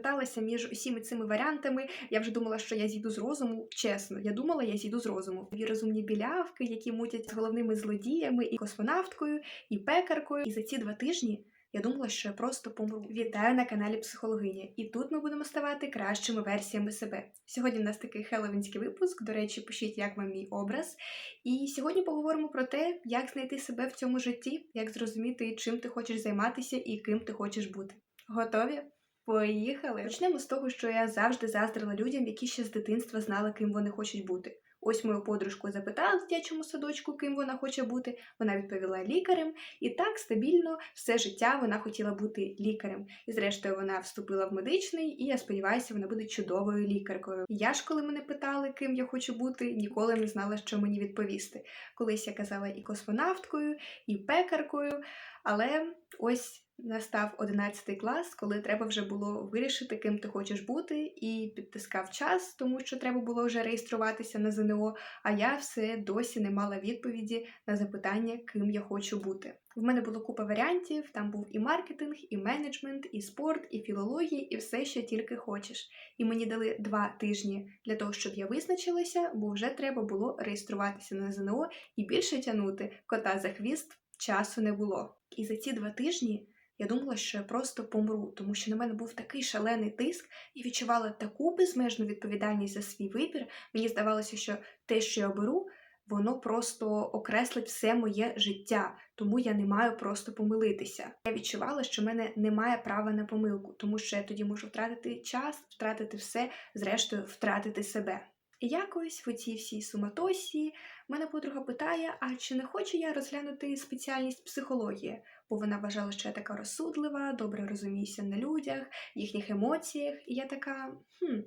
металася між усіми цими варіантами. Я вже думала, що я зійду з розуму. Чесно, я думала, я зійду з розуму. Дві розумні білявки, які мутять з головними злодіями, і космонавткою, і пекаркою. І за ці два тижні я думала, що я просто помру. Вітаю на каналі Психологиня, і тут ми будемо ставати кращими версіями себе. Сьогодні в нас такий хеллоуінський випуск. До речі, пишіть, як вам мій образ. І сьогодні поговоримо про те, як знайти себе в цьому житті, як зрозуміти, чим ти хочеш займатися і ким ти хочеш бути. Готові? Поїхали! Почнемо з того, що я завжди заздрила людям, які ще з дитинства знали, ким вони хочуть бути. Ось мою подружку запитала в дитячому садочку, ким вона хоче бути. Вона відповіла лікарем, і так стабільно все життя вона хотіла бути лікарем. І зрештою вона вступила в медичний, і я сподіваюся, вона буде чудовою лікаркою. Я ж, коли мене питали, ким я хочу бути, ніколи не знала, що мені відповісти. Колись я казала і космонавткою, і пекаркою, але ось. Настав 11 клас, коли треба вже було вирішити, ким ти хочеш бути, і підтискав час, тому що треба було вже реєструватися на ЗНО. А я все досі не мала відповіді на запитання, ким я хочу бути. В мене було купа варіантів. Там був і маркетинг, і менеджмент, і спорт, і філологія, і все, що тільки хочеш. І мені дали два тижні для того, щоб я визначилася, бо вже треба було реєструватися на ЗНО і більше тягнути кота за хвіст часу не було. І за ці два тижні. Я думала, що я просто помру, тому що на мене був такий шалений тиск і відчувала таку безмежну відповідальність за свій вибір. Мені здавалося, що те, що я беру, воно просто окреслить все моє життя, тому я не маю просто помилитися. Я відчувала, що в мене немає права на помилку, тому що я тоді можу втратити час, втратити все, зрештою, втратити себе. І якось в цій всій суматосі мене подруга питає: а чи не хочу я розглянути спеціальність психологія? Бо вона вважала, що я така розсудлива, добре розуміюся на людях, їхніх емоціях. І я така, хм,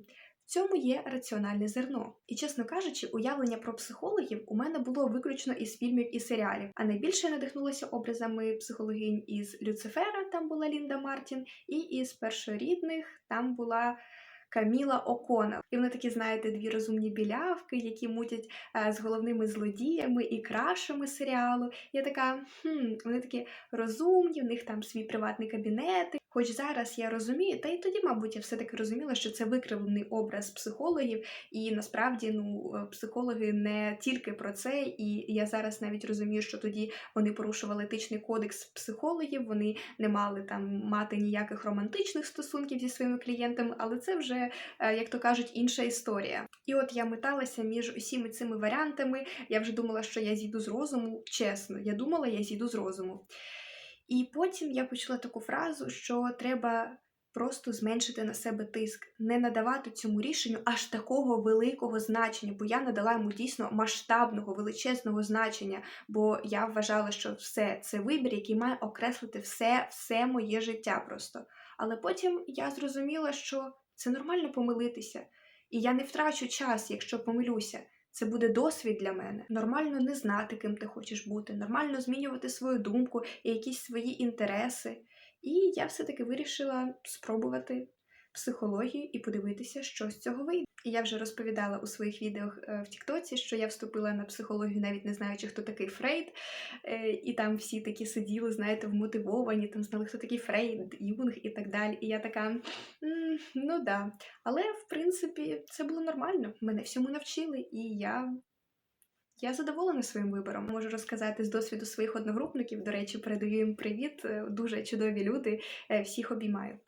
в цьому є раціональне зерно. І, чесно кажучи, уявлення про психологів у мене було виключно із фільмів і серіалів. А найбільше надихнулася образами психологинь із Люцифера, там була Лінда Мартін, і із першорідних там була. Каміла Оконел. І вони такі, знаєте, дві розумні білявки, які мутять е, з головними злодіями і крашами серіалу. Я така, хм, вони такі розумні, в них там свій приватний кабінет. Хоч зараз я розумію, та й тоді, мабуть, я все-таки розуміла, що це викривлений образ психологів, і насправді ну, е, психологи не тільки про це, і я зараз навіть розумію, що тоді вони порушували етичний кодекс психологів, вони не мали там мати ніяких романтичних стосунків зі своїми клієнтами, але це вже, е, як то кажуть, інша історія. І от я металася між усіми цими варіантами. Я вже думала, що я зійду з розуму. Чесно, я думала, я зійду з розуму. І потім я почула таку фразу, що треба просто зменшити на себе тиск, не надавати цьому рішенню аж такого великого значення, бо я надала йому дійсно масштабного, величезного значення, бо я вважала, що все це вибір, який має окреслити все, все моє життя просто. Але потім я зрозуміла, що це нормально помилитися, і я не втрачу час, якщо помилюся. Це буде досвід для мене. Нормально не знати, ким ти хочеш бути, нормально змінювати свою думку і якісь свої інтереси. І я все-таки вирішила спробувати психологію і подивитися, що з цього вийде. І я вже розповідала у своїх відео е, в Тіктоці, що я вступила на психологію, навіть не знаючи, хто такий Фрейд. Е, і там всі такі сиділи, знаєте, вмотивовані, там знали, хто такий Фрейд, Юнг і так далі. І я така, ну да. Але в принципі це було нормально. Мене всьому навчили, і я. Я задоволена своїм вибором. Можу розказати з досвіду своїх одногрупників. До речі, передаю їм привіт. Е, дуже чудові люди, всіх обіймаю.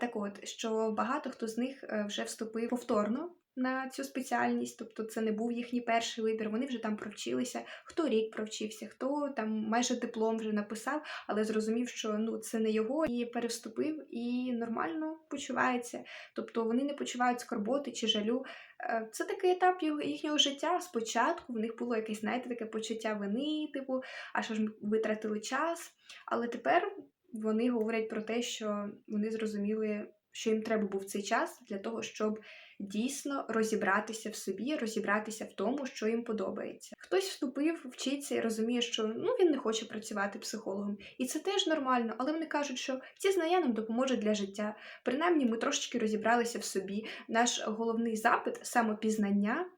Так от, що багато хто з них е, вже вступив повторно на цю спеціальність, тобто це не був їхній перший вибір. Вони вже там провчилися, хто рік провчився, хто там майже диплом вже написав, але зрозумів, що ну це не його, і перевступив і нормально почувається. Тобто вони не почувають скорботи чи жалю. Е, це такий етап їхнього життя. Спочатку в них було якесь, знаєте, таке почуття вини, типу, а що ж ми витратили час. Але тепер вони говорять про те, що вони зрозуміли, що їм треба був цей час для того, щоб дійсно розібратися в собі, розібратися в тому, що їм подобається. Хтось вступив, вчиться і розуміє, що ну він не хоче працювати психологом, і це теж нормально, але вони кажуть, що ці знання нам допоможуть для життя. Принаймні, ми трошечки розібралися в собі. Наш головний запит самопізнання.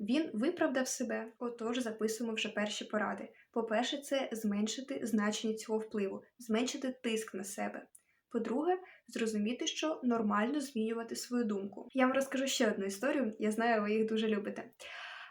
Він виправдав себе, отож записуємо вже перші поради. По-перше, це зменшити значення цього впливу, зменшити тиск на себе. По-друге, зрозуміти, що нормально змінювати свою думку. Я вам розкажу ще одну історію. Я знаю, ви їх дуже любите.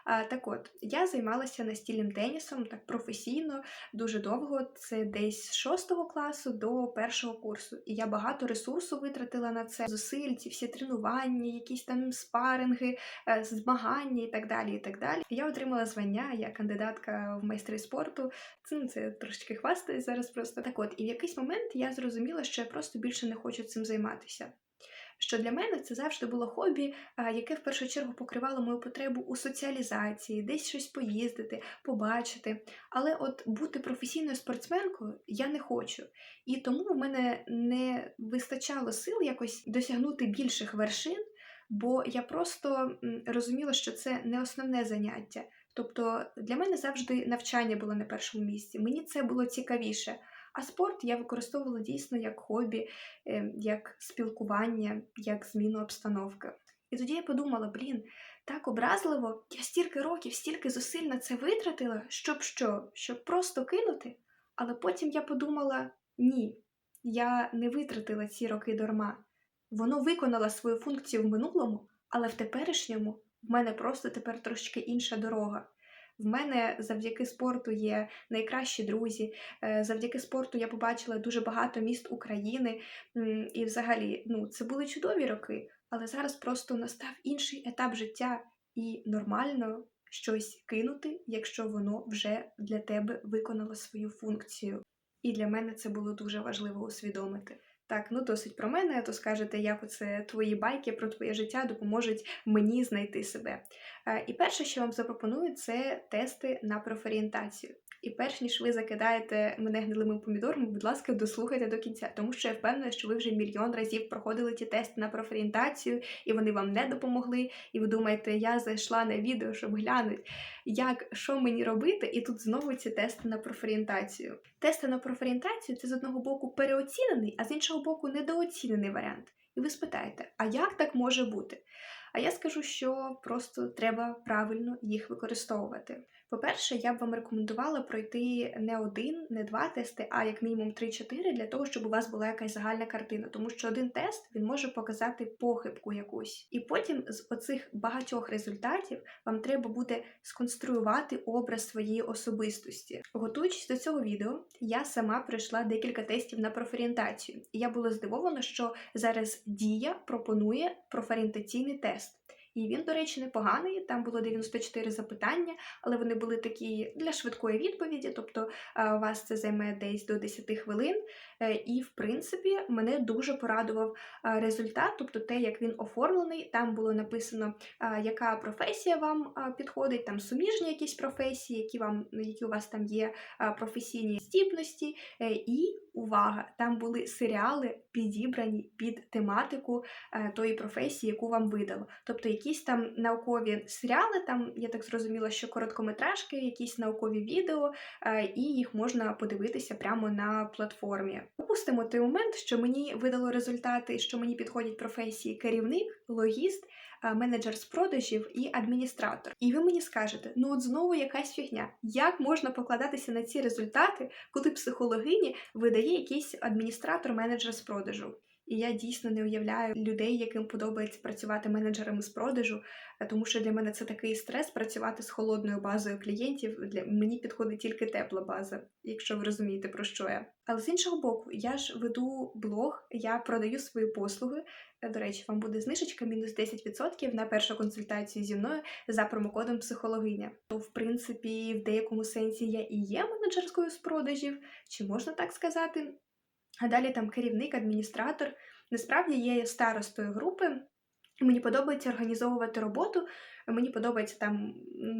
Так от, я займалася настільним тенісом так професійно дуже довго. Це десь з 6 класу до першого курсу. І я багато ресурсу витратила на це зусиль, ці всі тренування, якісь там спаринги, е, змагання і так далі. І так далі. Я отримала звання як кандидатка в майстри спорту. Це, ну, це трошечки хвастаю зараз просто. Так от, і в якийсь момент я зрозуміла, що я просто більше не хочу цим займатися. Що для мене це завжди було хобі, яке в першу чергу покривало мою потребу у соціалізації, десь щось поїздити, побачити. Але от бути професійною спортсменкою я не хочу. І тому в мене не вистачало сил якось досягнути більших вершин, бо я просто розуміла, що це не основне заняття. Тобто для мене завжди навчання було на першому місці. Мені це було цікавіше. А спорт я використовувала дійсно як хобі, е, як спілкування, як зміну обстановки. І тоді я подумала: блін, так образливо, я стільки років, стільки зусиль на це витратила, щоб що? Щоб просто кинути. Але потім я подумала: ні, я не витратила ці роки дарма. Воно виконало свою функцію в минулому, але в теперішньому в мене просто тепер трошки інша дорога. В мене завдяки спорту є найкращі друзі. е, Завдяки спорту я побачила дуже багато міст України. І взагалі, ну, це були чудові роки, але зараз просто настав інший етап життя, і нормально щось кинути, якщо воно вже для тебе виконало свою функцію. І для мене це було дуже важливо усвідомити. Так, ну досить про мене, то скажете, як оце твої байки про твоє життя допоможуть мені знайти себе. Е, І перше, що вам запропоную, це тести на профорієнтацію. І перш ніж ви закидаєте мене гнилими помідорами, будь ласка, дослухайте до кінця, тому що я впевнена, що ви вже мільйон разів проходили ті тести на профорієнтацію, і вони вам не допомогли. І ви думаєте, я зайшла на відео, щоб глянути, як що мені робити, і тут знову ці тести на профорієнтацію. Тести на профорієнтацію це з одного боку переоцінений, а з іншого боку недооцінений варіант. І ви спитаєте, а як так може бути? А я скажу, що просто треба правильно їх використовувати. По-перше, я б вам рекомендувала пройти не один, не два тести, а як мінімум 3-4 для того, щоб у вас була якась загальна картина. Тому що один тест він може показати похибку якусь. І потім з оцих багатьох результатів вам треба буде сконструювати образ своєї особистості. Готуючись до цього відео, я сама пройшла декілька тестів на профорієнтацію. І я була здивована, що зараз Дія пропонує профорієнтаційний тест. І він, до речі, непоганий. Там було 94 запитання, але вони були такі для швидкої відповіді, тобто у вас це займе десь до 10 хвилин. Е, І, в принципі, мене дуже порадував результат, тобто те, як він оформлений. Там було написано, яка професія вам підходить, там суміжні якісь професії, які вам які у вас там є професійні здібності. Е, І увага, там були серіали підібрані під тематику е, тої професії, яку вам видало. Тобто якісь там наукові серіали, там я так зрозуміла, що короткометражки, якісь наукові відео, е, і їх можна подивитися прямо на платформі. Допустимо той момент, що мені видало результати, що мені підходять професії керівник, логіст. е, Менеджер з продажів і адміністратор. І ви мені скажете, ну от знову якась фігня. Як можна покладатися на ці результати, коли психологині видає якийсь адміністратор менеджер з продажу? І я дійсно не уявляю людей, яким подобається працювати менеджерами з продажу, е, тому що для мене це такий стрес працювати з холодною базою клієнтів. Для мені підходить тільки тепла база, якщо ви розумієте про що я. Але з іншого боку, я ж веду блог, я продаю свої послуги. Е, До речі, вам буде знижечка мінус 10% на першу консультацію зі мною за промокодом психологиня. То, в принципі, в деякому сенсі я і є менеджерською з продажів, чи можна так сказати? А далі там керівник, адміністратор. Насправді я є старостою групи. Мені подобається організовувати роботу. Мені подобається там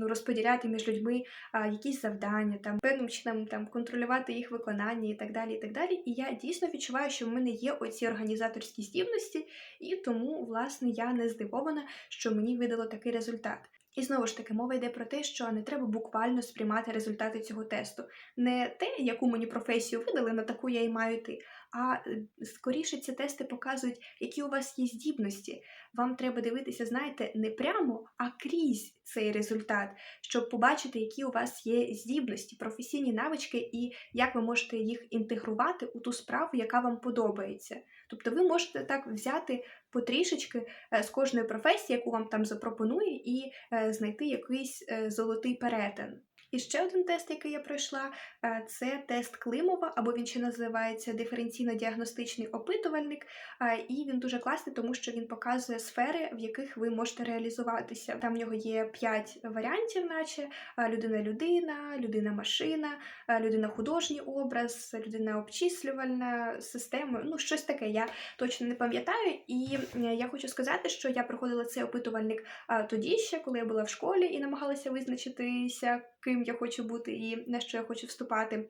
розподіляти між людьми а, якісь завдання, там певним чином там контролювати їх виконання і так далі. І так далі. І я дійсно відчуваю, що в мене є оці організаторські здібності, і тому, власне, я не здивована, що мені видало такий результат. І знову ж таки, мова йде про те, що не треба буквально сприймати результати цього тесту. Не те, яку мені професію видали, на таку я і маю йти, а е, скоріше ці тести показують, які у вас є здібності. Вам треба дивитися, знаєте, не прямо, а крізь цей результат, щоб побачити, які у вас є здібності, професійні навички і як ви можете їх інтегрувати у ту справу, яка вам подобається. Тобто ви можете так взяти потрішечки е, з кожної професії, яку вам там запропонує, і е, знайти якийсь е, золотий перетин. І ще один тест, який я пройшла, е, це тест Климова, або він ще називається диференційно-діагностичний опитувальник. е, І він дуже класний, тому що він показує сфери, в яких ви можете реалізуватися. Там в нього є п'ять варіантів, наче е, людина-людина, людина-машина, людина-художній образ, людина-обчислювальна система. Ну, щось таке. Я точно не пам'ятаю. І я хочу сказати, що я проходила цей опитувальник тоді ще, коли я була в школі і намагалася визначитися, ким я хочу бути і на що я хочу вступати.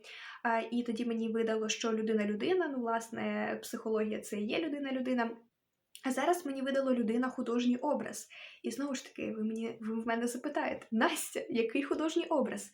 І тоді мені видало, що людина-людина, ну, власне, психологія це є людина-людина. А зараз мені видало людина художній образ. І знову ж таки, ви мені ви в мене запитаєте, Настя, який художній образ?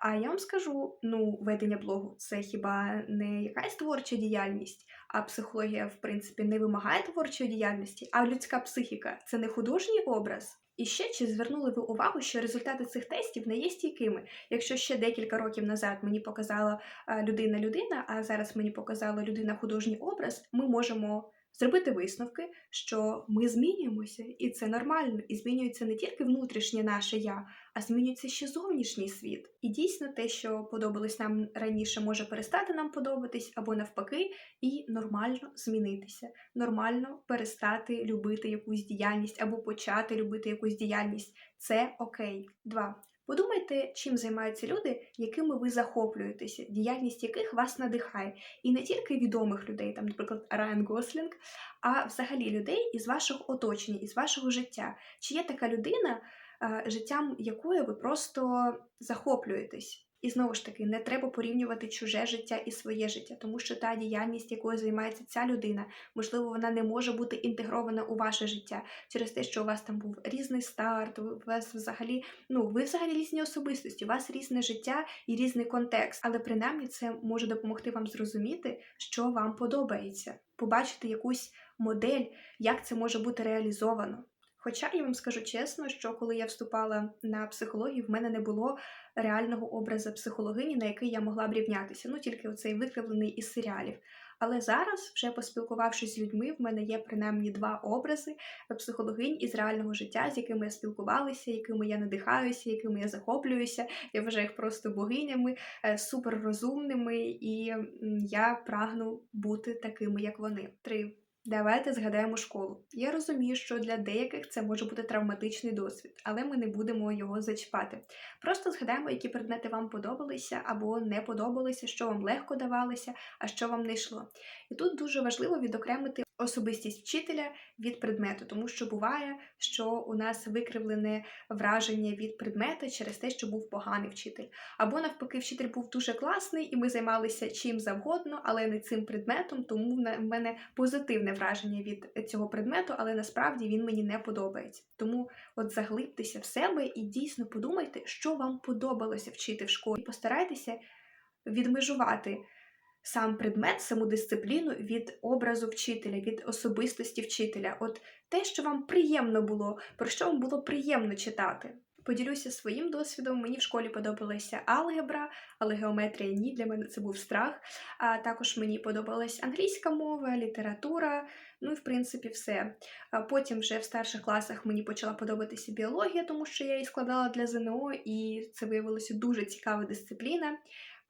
А я вам скажу: ну, ведення блогу це хіба не якась творча діяльність, а психологія, в принципі, не вимагає творчої діяльності, а людська психіка це не художній образ. І ще чи звернули ви увагу, що результати цих тестів не є стійкими? Якщо ще декілька років назад мені показала людина-людина, а зараз мені показала людина художній образ, ми можемо зробити висновки, що ми змінюємося, і це нормально. І змінюється не тільки внутрішнє наше я, а змінюється ще зовнішній світ. І дійсно те, що подобалось нам раніше, може перестати нам подобатись, або навпаки, і нормально змінитися. Нормально перестати любити якусь діяльність або почати любити якусь діяльність. Це окей. Два. Подумайте, чим займаються люди, якими ви захоплюєтеся, діяльність яких вас надихає. І не тільки відомих людей, там, наприклад, Райан Гослінг, а взагалі людей із вашого оточення, із вашого життя. Чи є така людина, життям якої ви просто захоплюєтесь? І знову ж таки, не треба порівнювати чуже життя і своє життя, тому що та діяльність, якою займається ця людина, можливо, вона не може бути інтегрована у ваше життя через те, що у вас там був різний старт, у вас взагалі, ну ви взагалі різні особистості, у вас різне життя і різний контекст. Але принаймні це може допомогти вам зрозуміти, що вам подобається, побачити якусь модель, як це може бути реалізовано. Хоча я вам скажу чесно, що коли я вступала на психологію, в мене не було реального образу психологині, на який я могла б рівнятися. Ну тільки оцей викривлений із серіалів. Але зараз, вже поспілкувавшись з людьми, в мене є принаймні два образи психологинь із реального життя, з якими я спілкувалася, якими я надихаюся, якими я захоплююся. Я вважаю їх просто богинями, е, суперрозумними, і я прагну бути такими, як вони. Три. Давайте згадаємо школу. Я розумію, що для деяких це може бути травматичний досвід, але ми не будемо його зачіпати. Просто згадаємо, які предмети вам подобалися або не подобалися, що вам легко давалося, а що вам не йшло. І тут дуже важливо відокремити особистість вчителя від предмету, тому що буває, що у нас викривлене враження від предмета через те, що був поганий вчитель. Або навпаки, вчитель був дуже класний, і ми займалися чим завгодно, але не цим предметом, тому в мене позитивне враження від цього предмету, але насправді він мені не подобається. Тому от заглибтеся в себе і дійсно подумайте, що вам подобалося вчити в школі. І постарайтеся відмежувати сам предмет, саму дисципліну від образу вчителя, від особистості вчителя. От те, що вам приємно було, про що вам було приємно читати. Поділюся своїм досвідом. Мені в школі подобалася алгебра, але геометрія ні, для мене це був страх. А також мені подобалась англійська мова, література, ну і в принципі все. А потім вже в старших класах мені почала подобатися біологія, тому що я її складала для ЗНО, і це виявилося дуже цікава дисципліна.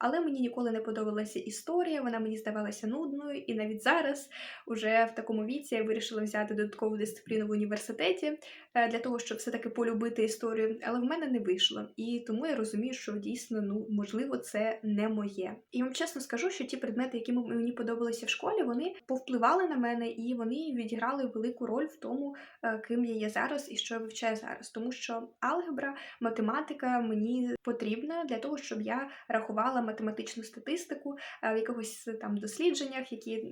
Але мені ніколи не подобалася історія, вона мені здавалася нудною, і навіть зараз, уже в такому віці, я вирішила взяти додаткову дисципліну в університеті е, для того, щоб все-таки полюбити історію. Але в мене не вийшло. І тому я розумію, що дійсно, ну можливо, це не моє. І вам чесно скажу, що ті предмети, які мені подобалися в школі, вони повпливали на мене і вони відіграли велику роль в тому, е, ким я є зараз і що я вивчаю зараз. Тому що алгебра, математика мені потрібна для того, щоб я рахувала математичну статистику е, в якихось там дослідженнях, які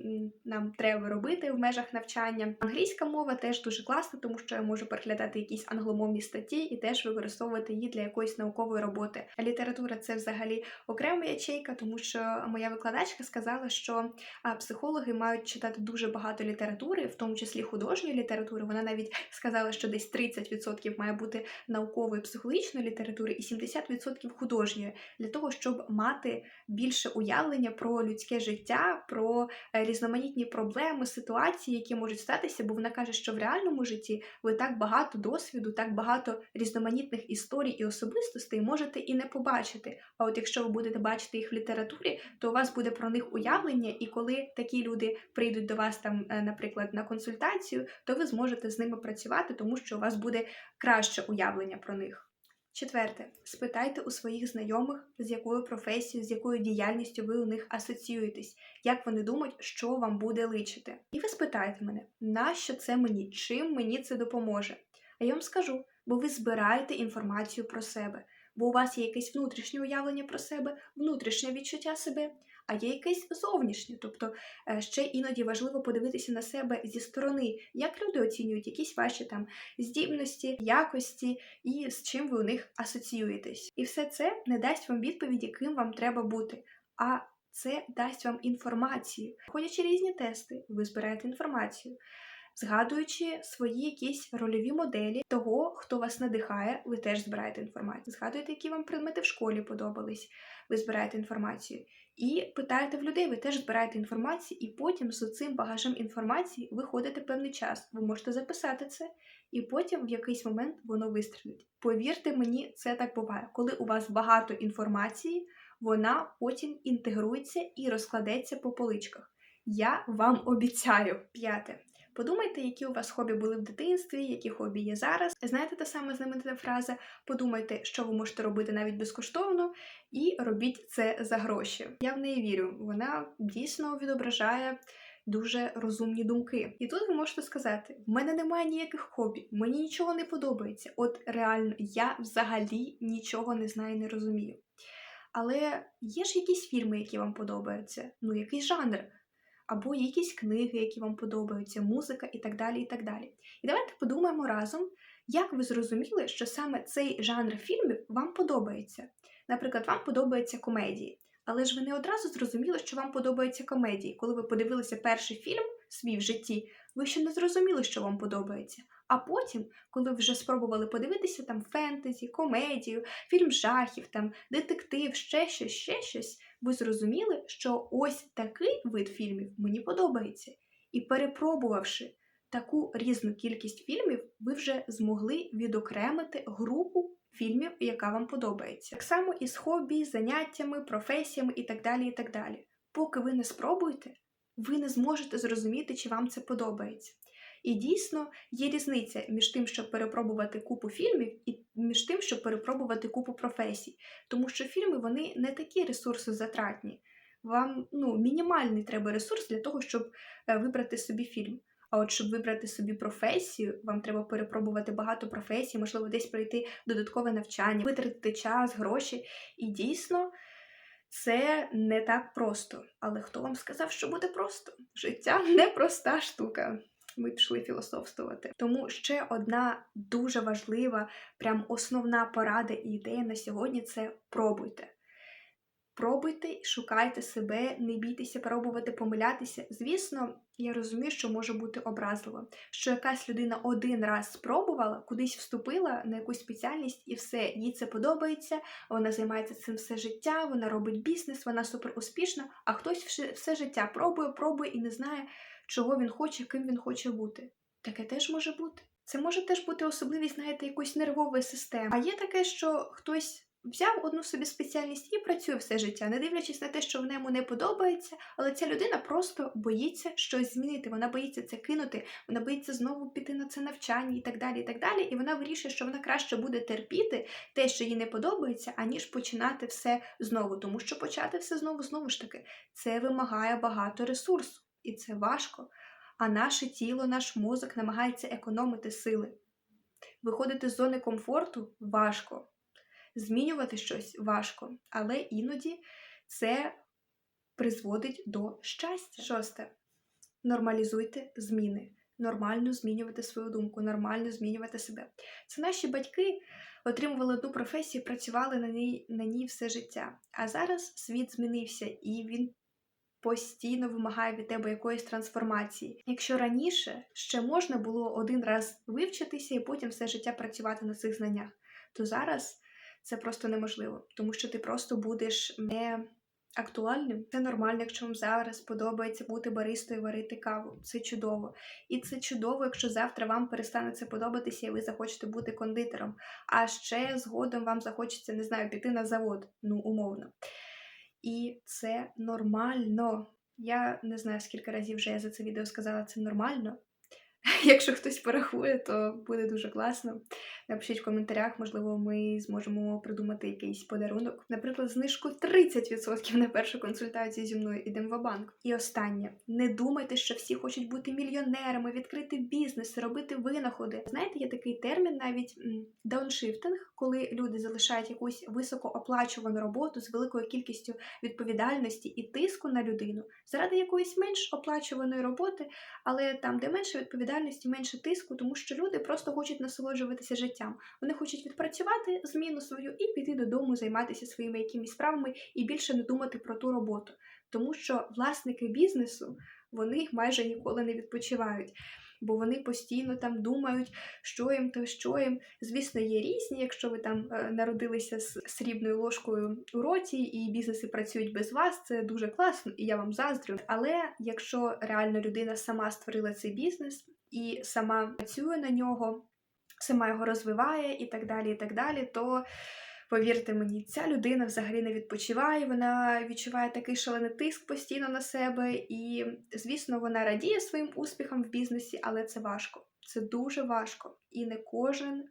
нам треба робити в межах навчання. Англійська мова теж дуже класна, тому що я можу переглядати якісь англомовні статті і теж використовувати її для якоїсь наукової роботи. А література це взагалі окрема ячейка, тому що моя викладачка сказала, що психологи мають читати дуже багато літератури, в тому числі художньої літератури. Вона навіть сказала, що десь 30% має бути наукової психологічної літератури і 70% художньої для того, щоб мати більше уявлення про людське життя, про е, різноманітні проблеми, ситуації, які можуть статися. Бо вона каже, що в реальному житті ви так багато досвіду, так багато різноманітних історій і особистостей можете і не побачити. А от якщо ви будете бачити їх в літературі, то у вас буде про них уявлення, і коли такі люди прийдуть до вас там, е, наприклад, на консультацію, то ви зможете з ними працювати, тому що у вас буде краще уявлення про них. Четверте, спитайте у своїх знайомих, з якою професією, з якою діяльністю ви у них асоціюєтесь, як вони думають, що вам буде личити. І ви спитаєте мене, нащо це мені, чим мені це допоможе? А я вам скажу, бо ви збираєте інформацію про себе, бо у вас є якесь внутрішнє уявлення про себе, внутрішнє відчуття себе, а є якесь зовнішнє. Тобто е, ще іноді важливо подивитися на себе зі сторони, як люди оцінюють якісь ваші там здібності, якості і з чим ви у них асоціюєтесь. І все це не дасть вам відповіді, ким вам треба бути. А це дасть вам інформацію. Ходячи різні тести, ви збираєте інформацію. Згадуючи свої якісь рольові моделі того, хто вас надихає, ви теж збираєте інформацію. Згадуєте, які вам предмети в школі подобались, ви збираєте інформацію. І питаєте в людей, ви теж збираєте інформацію, і потім з цим багажем інформації ви ходите певний час. Ви можете записати це, і потім в якийсь момент воно вистрілить. Повірте мені, це так буває. Коли у вас багато інформації, вона потім інтегрується і розкладеться по поличках. Я вам обіцяю. П'яте. Подумайте, які у вас хобі були в дитинстві, які хобі є зараз. Знаєте, та сама знаменита фраза Подумайте, що ви можете робити навіть безкоштовно, і робіть це за гроші. Я в неї вірю. Вона дійсно відображає дуже розумні думки. І тут ви можете сказати: в мене немає ніяких хобі, мені нічого не подобається. От реально, я взагалі нічого не знаю, не розумію. Але є ж якісь фільми, які вам подобаються, ну якийсь жанр або якісь книги, які вам подобаються, музика і так далі. І так далі. І давайте подумаємо разом, як ви зрозуміли, що саме цей жанр фільмів вам подобається. Наприклад, вам подобаються комедії. Але ж ви не одразу зрозуміли, що вам подобаються комедії. Коли ви подивилися перший фільм свій в житті, ви ще не зрозуміли, що вам подобається. А потім, коли ви вже спробували подивитися там фентезі, комедію, фільм жахів, там детектив, ще щось, ще щось, ви зрозуміли, що ось такий вид фільмів мені подобається. І перепробувавши таку різну кількість фільмів, ви вже змогли відокремити групу фільмів, яка вам подобається. Так само і з хобі, заняттями, професіями і так далі. і так далі. Поки ви не спробуєте, ви не зможете зрозуміти, чи вам це подобається. І дійсно є різниця між тим, щоб перепробувати купу фільмів, і між тим, щоб перепробувати купу професій. Тому що фільми вони не такі ресурсозатратні. Вам ну, мінімальний треба ресурс для того, щоб е, вибрати собі фільм. А от щоб вибрати собі професію, вам треба перепробувати багато професій, можливо, десь пройти додаткове навчання, витратити час, гроші. І дійсно. Це не так просто. Але хто вам сказав, що буде просто? Життя непроста штука. Ми пішли філософствувати. Тому ще одна дуже важлива, прям основна порада і ідея на сьогодні це пробуйте. Пробуйте, шукайте себе, не бійтеся пробувати помилятися. Звісно, я розумію, що може бути образливо, що якась людина один раз спробувала, кудись вступила на якусь спеціальність, і все, їй це подобається, вона займається цим все життя, вона робить бізнес, вона супер успішна, а хтось все життя пробує, пробує і не знає, чого він хоче, ким він хоче бути. Таке теж може бути. Це може теж бути особливість, знаєте, якоїсь нервової системи. А є таке, що хтось взяв одну собі спеціальність і працює все життя, не дивлячись на те, що в ньому не подобається, але ця людина просто боїться щось змінити. Вона боїться це кинути, вона боїться знову піти на це навчання і так далі. І так далі. І вона вирішує, що вона краще буде терпіти те, що їй не подобається, аніж починати все знову. Тому що почати все знову, знову ж таки, це вимагає багато ресурсу, і це важко. А наше тіло, наш мозок намагається економити сили. Виходити з зони комфорту важко. Змінювати щось важко, але іноді це призводить до щастя. Шосте. Нормалізуйте зміни. Нормально змінювати свою думку, нормально змінювати себе. Це наші батьки отримували одну професію, працювали на ній, на ній все життя. А зараз світ змінився і він постійно вимагає від тебе якоїсь трансформації. Якщо раніше ще можна було один раз вивчитися і потім все життя працювати на цих знаннях, то зараз це просто неможливо, тому що ти просто будеш не актуальним. Це нормально, якщо вам зараз подобається бути баристою, варити каву. Це чудово. І це чудово, якщо завтра вам перестане це подобатися, і ви захочете бути кондитером. А ще згодом вам захочеться, не знаю, піти на завод, ну умовно. І це нормально. Я не знаю, скільки разів вже я за це відео сказала, це нормально. Якщо хтось порахує, то буде дуже класно. Напишіть в коментарях, можливо, ми зможемо придумати якийсь подарунок. Наприклад, знижку 30% на першу консультацію зі мною ідемо в банк. І останнє: не думайте, що всі хочуть бути мільйонерами, відкрити бізнес, робити винаходи. Знаєте, є такий термін навіть дауншифтинг, коли люди залишають якусь високооплачувану роботу з великою кількістю відповідальності і тиску на людину заради якоїсь менш оплачуваної роботи, але там, де менше відповідальності, менше тиску, тому що люди просто хочуть насолоджуватися життям. Вони хочуть відпрацювати зміну свою і піти додому, займатися своїми якимись справами і більше не думати про ту роботу. Тому що власники бізнесу вони майже ніколи не відпочивають. Бо вони постійно там думають, що їм то що їм. Звісно, є різні, якщо ви там е, народилися з срібною ложкою у роті, і бізнеси працюють без вас, це дуже класно, і я вам заздрю. Але якщо реально людина сама створила цей бізнес і сама працює на нього, сама його розвиває і так далі, і так далі, то повірте мені, ця людина взагалі не відпочиває, вона відчуває такий шалений тиск постійно на себе, і, звісно, вона радіє своїм успіхам в бізнесі, але це важко. Це дуже важко. І не кожен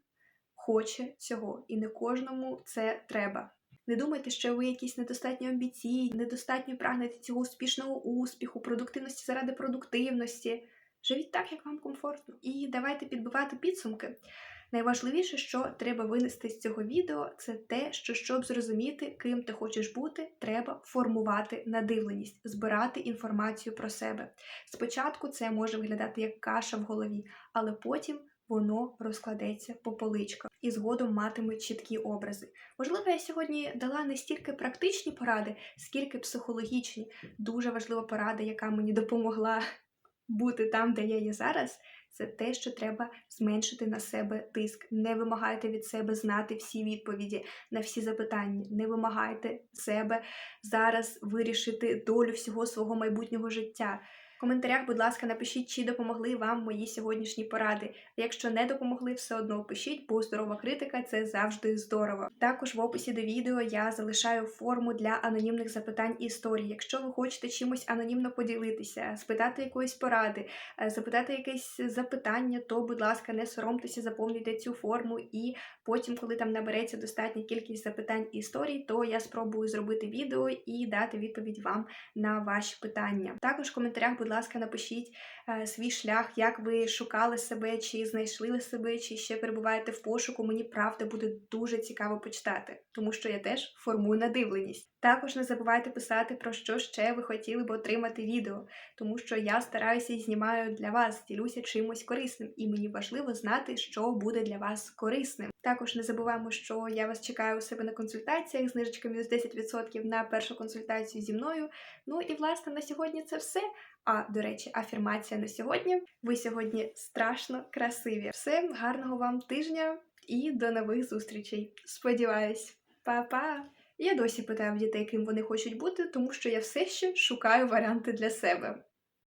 хоче цього, і не кожному це треба. Не думайте, що ви якісь недостатньо амбіційні, недостатньо прагнете цього успішного успіху, продуктивності заради продуктивності. Живіть так, як вам комфортно. І давайте підбивати підсумки. Найважливіше, що треба винести з цього відео, це те, що щоб зрозуміти, ким ти хочеш бути, треба формувати надивленість, збирати інформацію про себе. Спочатку це може виглядати як каша в голові, але потім воно розкладеться по поличках і згодом матиме чіткі образи. Можливо, я сьогодні дала не стільки практичні поради, скільки психологічні. Дуже важлива порада, яка мені допомогла бути там, де я є зараз, це те, що треба зменшити на себе тиск. Не вимагайте від себе знати всі відповіді на всі запитання. Не вимагайте себе зараз вирішити долю всього свого майбутнього життя. Коментарях, будь ласка, напишіть, чи допомогли вам мої сьогоднішні поради. Якщо не допомогли, все одно пишіть, бо здорова критика це завжди здорово. Також в описі до відео я залишаю форму для анонімних запитань і історій. Якщо ви хочете чимось анонімно поділитися, спитати якоїсь поради, е, запитати якесь запитання, то, будь ласка, не соромтеся, заповнюйте цю форму, і потім, коли там набереться достатня кількість запитань і історій, то я спробую зробити відео і дати відповідь вам на ваші питання. Також в коментарях, будь ласка, напишіть е, свій шлях, як ви шукали себе, чи знайшли себе, чи ще перебуваєте в пошуку. Мені правда буде дуже цікаво почитати, тому що я теж формую надивленість. Також не забувайте писати, про що ще ви хотіли б отримати відео, тому що я стараюся і знімаю для вас, ділюся чимось корисним, і мені важливо знати, що буде для вас корисним. Також не забуваємо, що я вас чекаю у себе на консультаціях, знижечка мінус 10% на першу консультацію зі мною. Ну і власне на сьогодні це все. А до речі, афірмація на сьогодні. Ви сьогодні страшно красиві. Все, гарного вам тижня і до нових зустрічей. Сподіваюсь, Па-па! Я досі питаю в дітей, ким вони хочуть бути, тому що я все ще шукаю варіанти для себе.